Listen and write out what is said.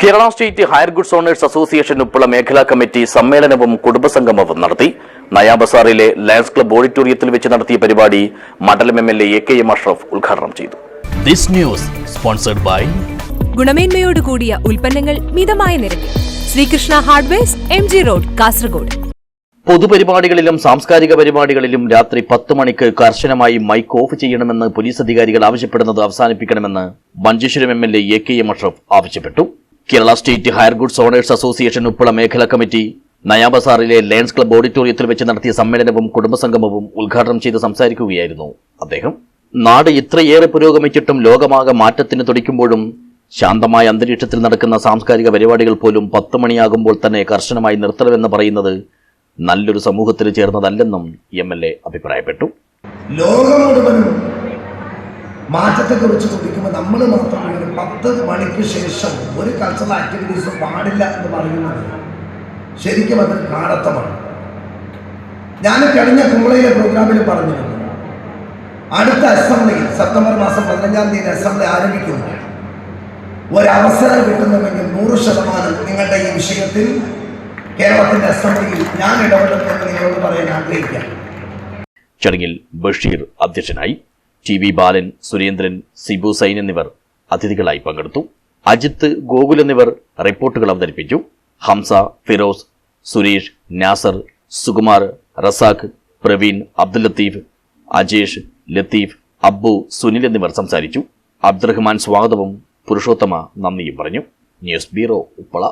Kerala state hire goods owners association Uppala മേഖലാ committee സമ്മേളനവും കുടുംബസംഗമവും നടത്തി. നയാബസാറിലെ ലയൺസ് ക്ലബ് ഓഡിറ്റോറിയത്തിൽ വെച്ച് നടത്തിയ പരിപാടി മണ്ഡലം M L A K M Ashraf ഉദ്ഘാടനം ചെയ്തു. ദിസ് ന്യൂസ് സ്പോൺസർഡ് ബൈ ഗുണമേന്മയോട് കൂടിയ ഉൽപ്പന്നങ്ങൾ മിതമായ നിരക്കിൽ. Srikrishna hardwares M G road Kasaragod. പൊതുപരിപാടികളിലും സാംസ്കാരിക പരിപാടികളിലും രാത്രി പത്ത് മണിക്ക് കർശനമായി മൈക്ക് ഓഫ് ചെയ്യണമെന്ന് പോലീസ് അധികാരികൾ ആവശ്യപ്പെടുന്നത് അവസാനിപ്പിക്കണമെന്ന് Manjeshwaram M L A A K M Ashraf ആവശ്യപ്പെട്ടു. Kerala state hire goods owners association Uppala മേഖലാ കമ്മിറ്റി നയാബസാറിലെ ലയൺസ് ക്ലബ് ഓഡിറ്റോറിയത്തിൽ വെച്ച് നടത്തിയ സമ്മേളനവും കുടുംബസംഗമവും ഉദ്ഘാടനം ചെയ്ത് സംസാരിക്കുകയായിരുന്നു അദ്ദേഹം. നാട് ഇത്രയേറെ പുരോഗമിച്ചിട്ടും ലോകമാകെ മാറ്റത്തിന് തുടിക്കുമ്പോഴും ശാന്തമായ അന്തരീക്ഷത്തിൽ നടക്കുന്ന സാംസ്കാരിക പരിപാടികൾ പോലും പത്ത് മണിയാകുമ്പോൾ തന്നെ കർശനമായി നിർത്തണമെന്ന് പറയുന്നത് നല്ലൊരു സമൂഹത്തിൽ ചേർന്നതല്ലെന്നും എം എൽ എ അഭിപ്രായപ്പെട്ടു. മാറ്റത്തെക്കുറിച്ച് ചോദിക്കുമ്പോൾ നമ്മൾ മാത്രമാണ് ഒരു പത്ത് മണിക്ക് ശേഷം ഒരു കൾച്ചറൽ ആക്ടിവിറ്റീസും പാടില്ല എന്ന് പറയുന്നത് ശരിക്കും അത് കാടത്തമാണ് ഞാൻ കഴിഞ്ഞ കുമ്പളയിലെ പ്രോഗ്രാമിൽ പറഞ്ഞിരുന്നു. അടുത്ത അസംബ്ലിയിൽ സെപ്റ്റംബർ മാസം പതിനഞ്ചാം തീയതി അസംബ്ലി ആരംഭിക്കുന്നു ഒരവസരം കിട്ടുന്നുവെങ്കിൽ നൂറ് ശതമാനം നിങ്ങളുടെ ഈ വിഷയത്തിൽ കേരളത്തിന്റെ അസംബ്ലിയിൽ ഞാൻ ഇടപെടുമെന്ന് നിങ്ങളോട് പറയാൻ ആഗ്രഹിക്കാം. ചടങ്ങിൽ ബഷീർ അധ്യക്ഷനായി ടി വി ബാലൻ സുരേന്ദ്രൻ സിബു സൈൻ എന്നിവർ അതിഥികളായി പങ്കെടുത്തു. അജിത്ത് ഗോകുൽ എന്നിവർ റിപ്പോർട്ടുകൾ അവതരിപ്പിച്ചു. ഹംസ ഫിറോസ് സുരേഷ് നാസർ സുകുമാർ റസാഖ് പ്രവീൺ അബ്ദുൽ ലത്തീഫ് അജേഷ് ലത്തീഫ് അബ്ബു സുനിൽ എന്നിവർ സംസാരിച്ചു. അബ്ദുറഹ്മാൻ സ്വാഗതവും പുരുഷോത്തമ നന്ദിയും പറഞ്ഞു. News bureau Uppala.